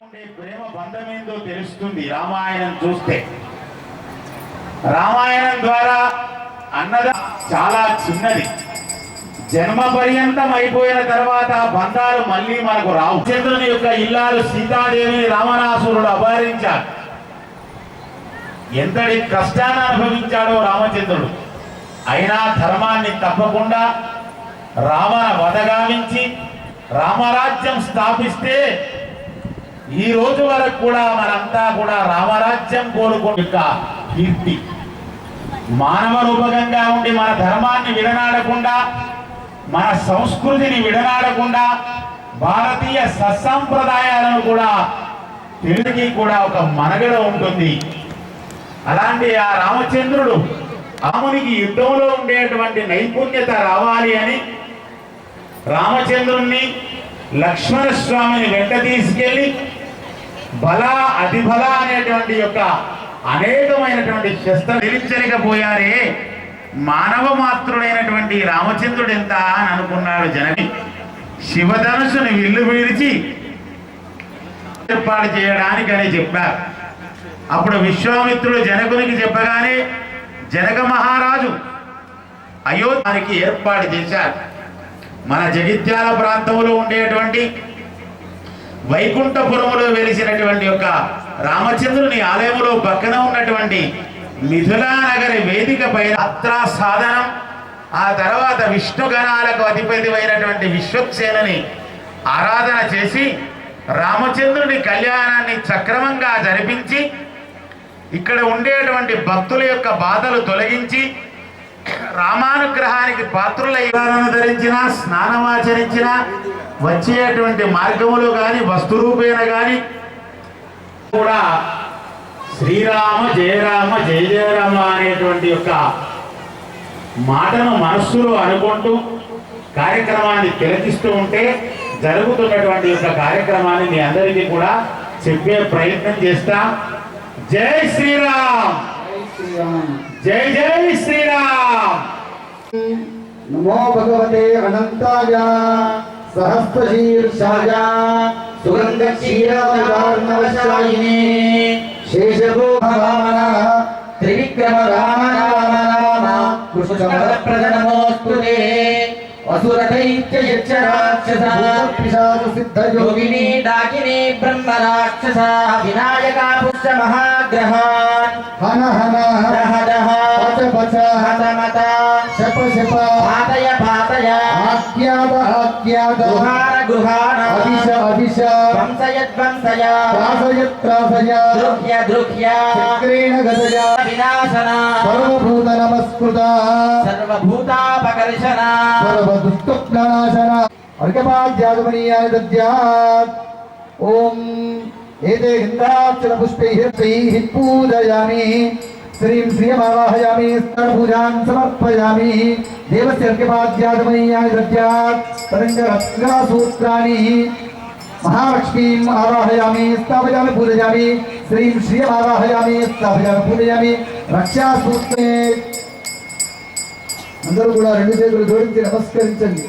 ప్రేమ బంధం ఏందో తెలుస్తుంది రామాయణం చూస్తే. రామాయణం ద్వారా అన్నద చాలా చిన్నది. జన్మ పర్యంతం అయిపోయిన తర్వాత బంధాలు మళ్ళీ మనకు రావు. చంద్రుని యొక్క ఇల్లాలు సీతాదేవిని రావణాసురుడు అపహరించాడు. ఎంతటి కష్టాన్ని అనుభవించాడో రామచంద్రుడు. అయినా ధర్మాన్ని తప్పకుండా రామ వదగామించి రామరాజ్యం స్థాపిస్తే ఈ రోజు వరకు కూడా మనంతా కూడా రామరాజ్యం కోరుకుని యొక్క కీర్తి. మానవ రూపకంగా ఉండి మన ధర్మాన్ని విడనాడకుండా మన సంస్కృతిని విడనాడకుండా భారతీయ సత్సంప్రదాయాలను కూడా తెలుగుకి కూడా ఒక మనగడ ఉంటుంది. అలాంటి ఆ రామచంద్రుడు రామునికి యుద్ధంలో ఉండేటువంటి నైపుణ్యత రావాలి అని రామచంద్రుణ్ణి లక్ష్మణ స్వామిని వెంట తీసుకెళ్ళి బల అతిబల అనేటువంటి యొక్క అనేకమైనటువంటి శస్త్ర నిలిచరికపోయారే మానవ మాత్రుడైనటువంటి రామచంద్రుడు ఎంత అని అనుకున్నాడు జనని. శివధనుసుని విల్లు విడిచి ఏర్పాటు చేయడానికి అని చెప్పారు. అప్పుడు విశ్వామిత్రుడు జనకునికి చెప్పగానే జనక మహారాజు అయోధ్యానికి ఏర్పాటు చేశారు. మన జగిత్యాల ప్రాంతంలో ఉండేటువంటి వైకుంఠపురములో వెలిసినటువంటి యొక్క రామచంద్రుని ఆలయములో పక్కన ఉన్నటువంటి మిథులా నగరి వేదిక పైన అత్రా సాధనం ఆ తర్వాత విష్ణుగణాలకు అధిపతి అయినటువంటి విశ్వక్సేనని ఆరాధన చేసి రామచంద్రుని కళ్యాణాన్ని సక్రమంగా జరిపించి ఇక్కడ ఉండేటువంటి భక్తుల యొక్క బాధలు తొలగించి రామానుగ్రహానికి పాత్రులై ధరించిన స్నానమాచరించిన వచ్చేటువంటి మార్గములు కానీ వస్తురూపేణ కానీ కూడా శ్రీరామ జయరామ జయ జయరామ అనేటువంటి యొక్క మాటను మనస్సులో అనుకుంటూ కార్యక్రమాన్ని తిలకిస్తూ ఉంటే జరుగుతున్నటువంటి యొక్క కార్యక్రమాన్ని మీ అందరికీ కూడా చెప్పే ప్రయత్నం చేస్తా. జై శ్రీరామ్. జై జై శ్రీరామ్! నమో భగవతే అనంతాయ. సహస్రశీర్షాయ సుగంధ క్షీరామదార్ణవశాయినే శేషభూ భవామన త్రివిక్రమ రామ రామ రామ असुरथैत्ययक्षराक्षसापिशाचसिद्धयोगिनी डाकिनी ब्रह्मराक्षसा विनायका पुष्य महाग्रहान् हन हन। हरह पच पच हत शप शप। पातय पातय। आख्याद గుహార అభిష అభిష. వంశయ. ధ్వంసయ త్రాసయ దృహ్య దృహ్య. చక్రేణ గదయ వినాశన. సర్వభూత నమస్కృత. సర్వభూతాపకర్షణ సర్వదుష్టప్రణాశన అర్ఘపాద్యాగమనీయాని దద్యాత్ ఓం ఏతే గంధాక్షర పుష్పైః త్రైః పూజయామి శ్రీం శ్రియమావాహయామి స్తరపూజాన్ సమర్పయామి దేవస్య అర్ఘపాద్యాగమనీయాని దద్యాత్ తరంగరత్నాసూత్రాణి మహాలక్ష్మీం ఆవాహయామి స్థాపయామి పూజయామి శ్రీం శ్రియమావాహయామి స్థాపయామి పూజయామి రక్షాసూత్రే అందరూ కూడా రెండు చేతులు జోడించి నమస్కరించండి.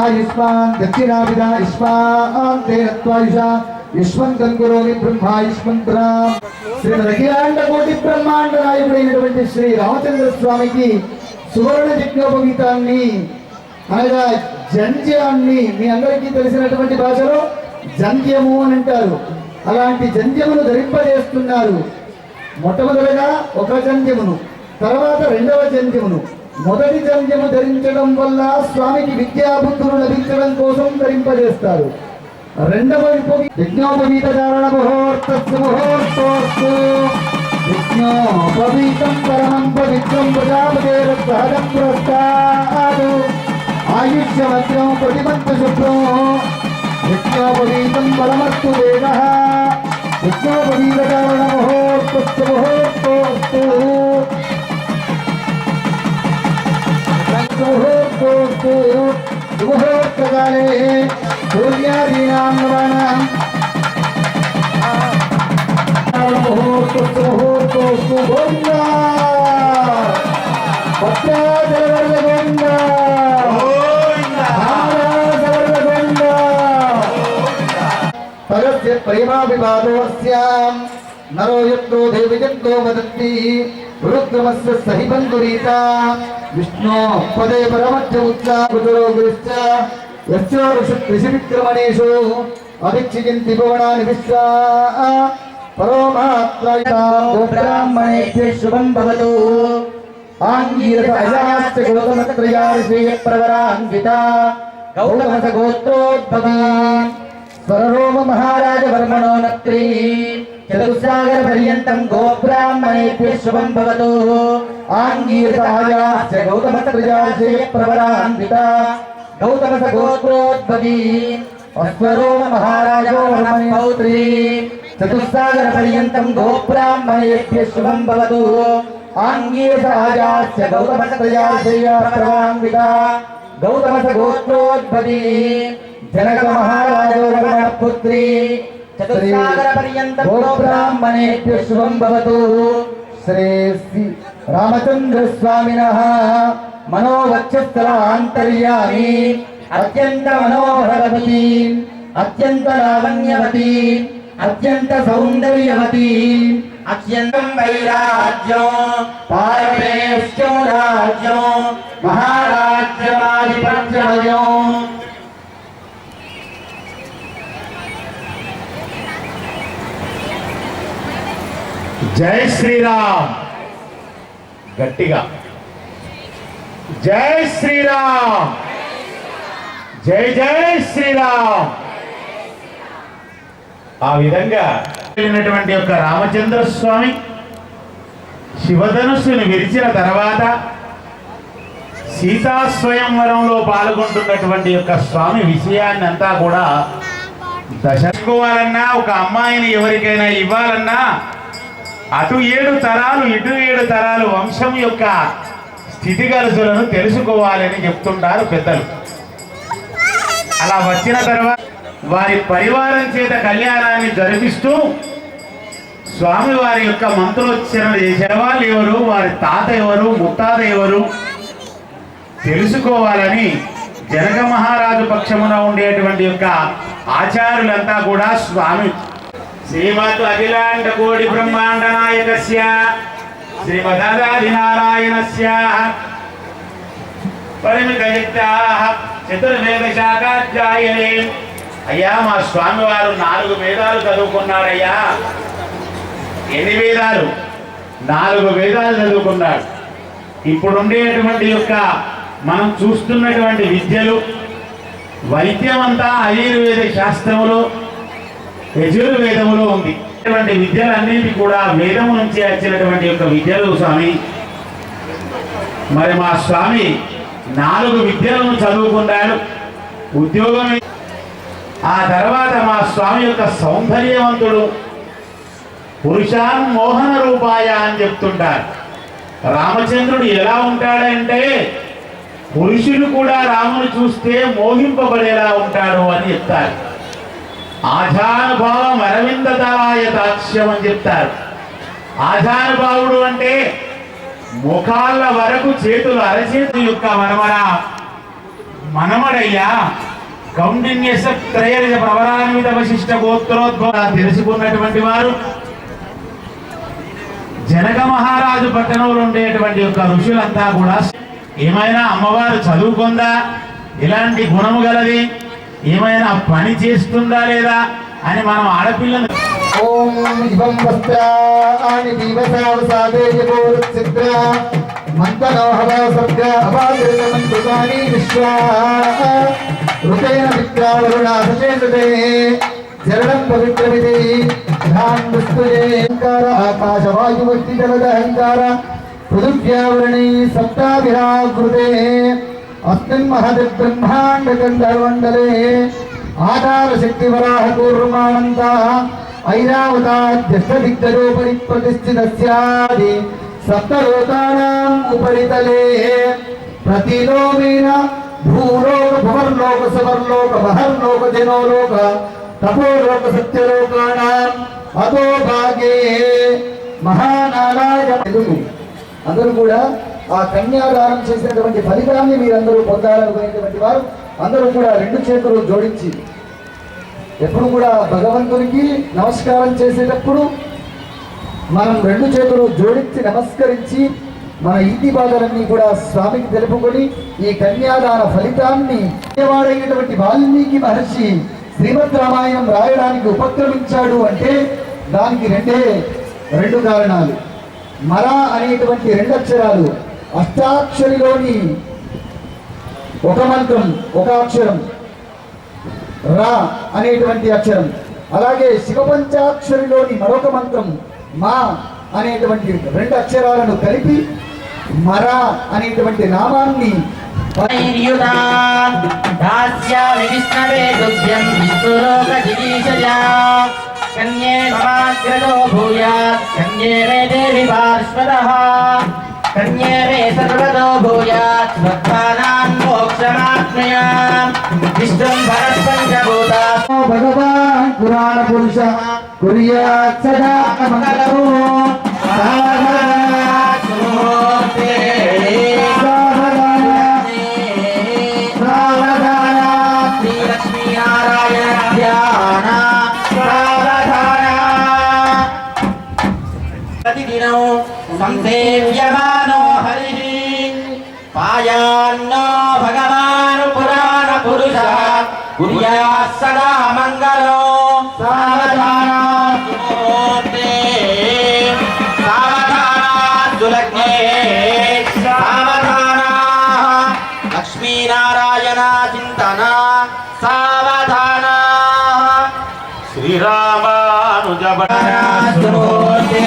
ఆయుష్మాన్ దక్షిణావిధ ఇష్మాన్ తేనత్వాయుష యశ్వంతం గురోమి బ్రహ్మాయుష్మంత్రా శ్రీ అఖిలాండ కోటి బ్రహ్మాండ నాయకుడైనటువంటి శ్రీ రామచంద్ర స్వామికి సువర్ణ యజ్ఞోపవీతాన్ని అనగా జంధ్యాన్ని మీ అందరికీ తెలిసినటువంటి భాషలో జంధ్యము అని అంటారు. అలాంటి జంధ్యమును ధరింపజేస్తున్నారు. మొట్టమొదటిగా ఒక జంధ్యమును తర్వాత రెండవ జంధ్యమును. మొదటి జంజము ధరించడం వల్ల స్వామికి విద్యాబుద్ధులు లభించడం కోసం ధరింపజేస్తారు. రెండవ యజ్ఞోపవీత ధారణ ముహూర్తస్సు ముహూర్తోస్తు యజ్ఞోపవీతం పరమం పవిత్రం ప్రజాపతేరసహజం పురస్కాదు. ఆయుష్యమగ్రం ప్రతిమంత శుభ్రం. యజ్ఞోపవీతం పరమస్తు వేద యజ్ఞోపవీత ధారణ ముహూర్తస్సు. ముహూర్తోస్తు मुहूर्तकाले सूर्यादीनां नवानां मुहूर्तो मुहूर्तो सुभोन्ना पत्राजलवर्गोन्ना परस्य नरो यत्रो देवयत्रो वदन्ति रुद्रमस्य सहि बन्धुरीता విష్ణో పదే పరమధ్య ఉద్యాగురుశ్చ యస్యో ఋషు ఋషివిక్రమణేషు అభిక్షింతి భువనాని విశ్వా. పరోమాత్రబ్రాహ్మణేభ్య శుభం భవతు. ఆంగీరస అజాస్య గౌతమత్రయాశ్రేయ ప్రవరాన్విత గౌతమస గోత్రోద్భవా. స్వరరోమ మహారాజ వర్మణో నత్రీ. చతుస్సాగర పర్యంతం గోబ్రాహ్మణేభ్య శుభం భవతు ఆంగీర్తాయాశ్చ గౌతమ ప్రజాశయ ప్రవరాన్విత గౌతమ స గోత్రోద్భవీ అశ్వరోమ మహారాజో రమణ పౌత్రీ చతుస్సాగర పర్యంతం గోబ్రాహ్మణేభ్య శుభం భవతు ఆంగీర్తాయాశ్చ గౌతమ ప్రజాశయ ప్రవరాన్విత గౌతమ స జనక మహారాజో పుత్రీ गोब्राह्मणेभ्यः शुभं भवतु श्री श्री रामचन्द्र स्वामिनः मनोवक्षस्थलान्तर्यामि अत्यन्त मनोहरवती अत्यन्त लावण्यवती अत्यन्त सौन्दर्यवती अत्यन्तं वैराज्यो पारमेश्यो राज्यो महाराज्यमाधिपत्यमयो జై శ్రీరామ్. గట్టిగా. జై శ్రీరామ్. జై జై శ్రీరామ్. ఆ విధంగా వెళ్ళినటువంటి యొక్క రామచంద్ర స్వామి శివధనుస్సును విరిచిన తర్వాత సీతా స్వయంవరంలో పాల్గొంటున్నటువంటి యొక్క స్వామి విషయాన్ని అంతా కూడా దశకోవాలన్నా ఒక అమ్మాయిని ఎవరికైనా ఇవ్వాలన్నా అటు ఏడు తరాలు ఇటు ఏడు తరాలు వంశం యొక్క స్థితిగతులను తెలుసుకోవాలని చెప్తుంటారు పెద్దలు. అలా వచ్చిన తర్వాత వారి పరివారం చేత కళ్యాణాన్ని జరిపిస్తూ స్వామి వారి యొక్క మంత్రోచ్చరణ చేసే వాళ్ళు ఎవరు? వారి తాత ఎవరు? ముత్తాత ఎవరు? తెలుసుకోవాలని జనక మహారాజు పక్షమున ఉండేటువంటి యొక్క ఆచారులంతా కూడా స్వామి శ్రీమద్ అఖిలాండ కోటి బ్రహ్మాండ నాయకస్య శ్రీమదాది నారాయణస్య చతుర్వేద శాఖాధ్యాయనే అయ్యా మా స్వామి వారు నాలుగు వేదాలు చదువుకున్నారయ్యా. ఎన్ని వేదాలు? నాలుగు వేదాలు చదువుకున్నాడు. ఇప్పుడుండేటువంటి యొక్క మనం చూస్తున్నటువంటి విద్యలు వైద్యం అంతా ఆయుర్వేద శాస్త్రంలో యజుర్వేదములో ఉంది. ఇటువంటి విద్యలన్నింటి కూడా వేదము నుంచి వచ్చినటువంటి యొక్క విద్యలు స్వామి. మరి మా స్వామి నాలుగు విద్యలను చదువుకున్నాడు. ఉద్యోగం ఆ తర్వాత మా స్వామి యొక్క సౌందర్యవంతుడు పురుషాన్ మోహన రూపాయ అని చెప్తుంటారు. రామచంద్రుడు ఎలా ఉంటాడంటే పురుషుడు కూడా రాముని చూస్తే మోహింపబడేలా ఉంటాడు అని చెప్తారు. ఆజానుభావం అరవింద దళాయతాక్ష్యం అని చెప్తారు. ఆజానుభావుడు అంటే ముఖాల వరకు చేతులు అరచేతు యొక్క మనమన మనమడయ్యా కౌండిన్యస త్రయరిజ ప్రవరాన్విత వశిష్ట గోత్రోద్భవ తెలుసుకున్నటువంటి వారు. జనక మహారాజు పట్టణంలో ఉండేటువంటి యొక్క ఋషులంతా కూడా ఏమైనా అమ్మవారు చదువుకుందా? ఇలాంటి గుణము గలది? ఏమైనా పని చేస్తుందా లేదా అని మనం ఆడపిల్లను ఓం ఇవం వస్త్రాణి దీవసావసాదేయపోరుచిత్ర మంతనోహవ సర్గ అవాదృతమంతుకాని విశ్వా ఋతేన మిత్రావరుణాసచేతుతే చరణం పవిత్రమితి ధ్యాన్ విస్తుయేంకార ఆకాశవాయువృత్తి జలదహంకార పృథివ్యావరణి సప్తాభిరాకృతే అస్మిన్ మహది బ్రహ్మాండ గంధర్వండలే ఆధార శక్తి వరాహ కూర్మానంద ఐరావతాధ్యస్థదిగ్గజోపరి ప్రతిష్ఠితస్యాది సప్తలోకానాం ఉపరితలే ప్రతిలోమేన భూలోక భువర్లోక సువర్లోక మహర్లోక జనోలోక తపోలోక సత్యలోకాణం అదో భాగే మహానారాయణ తెలుగు అందరూ కూడా ఆ కన్యాదానం చేసినటువంటి ఫలితాన్ని మీరందరూ పొందాలనుకునేటువంటి వారు అందరూ కూడా రెండు చేతులు జోడించి ఎప్పుడు కూడా భగవంతునికి నమస్కారం చేసేటప్పుడు మనం రెండు చేతులు జోడించి నమస్కరించి మన ఇంటి బాధలన్నీ కూడా స్వామికి తెలుపుకొని ఈ కన్యాదాన ఫలితాన్ని వాడైనటువంటి వాల్మీకి మహర్షి శ్రీమద్ రామాయణం రాయడానికి ఉపక్రమించాడు అంటే దానికి రెండే రెండు కారణాలు. మర అనేటువంటి రెండు అక్షరాలు అష్టాక్షరిలోని ఒక మంత్రం ఒక అక్షరం. రా అనేటువంటి అక్షరం. అలాగే శివపంచాక్షరిలోని మరొక మంత్రం మా అనేటువంటి రెండు అక్షరాలను కలిపి మరా అనేటువంటి నామాన్ని కన్యే మమాగ్రదో భూయాత్ కన్యే మే దేవి పార్శ్వదః కన్యే మే సర్వదో భూయాత్ భక్తానాం మోక్షమాత్మయా విష్ణుం భరత్ పంచభూతా భగవాన్ పురాణ పురుష కుర్యాత్ సదా మంగళం ప్రతిదినం కుర్యా సదా మంగళో సావధానాత్మూర్తే సావధానాద్దులగ్నే సావధానా లక్ష్మీనారాయణ చింతన సావధానా శ్రీరామానుజ లక్ష్మీనారాయణ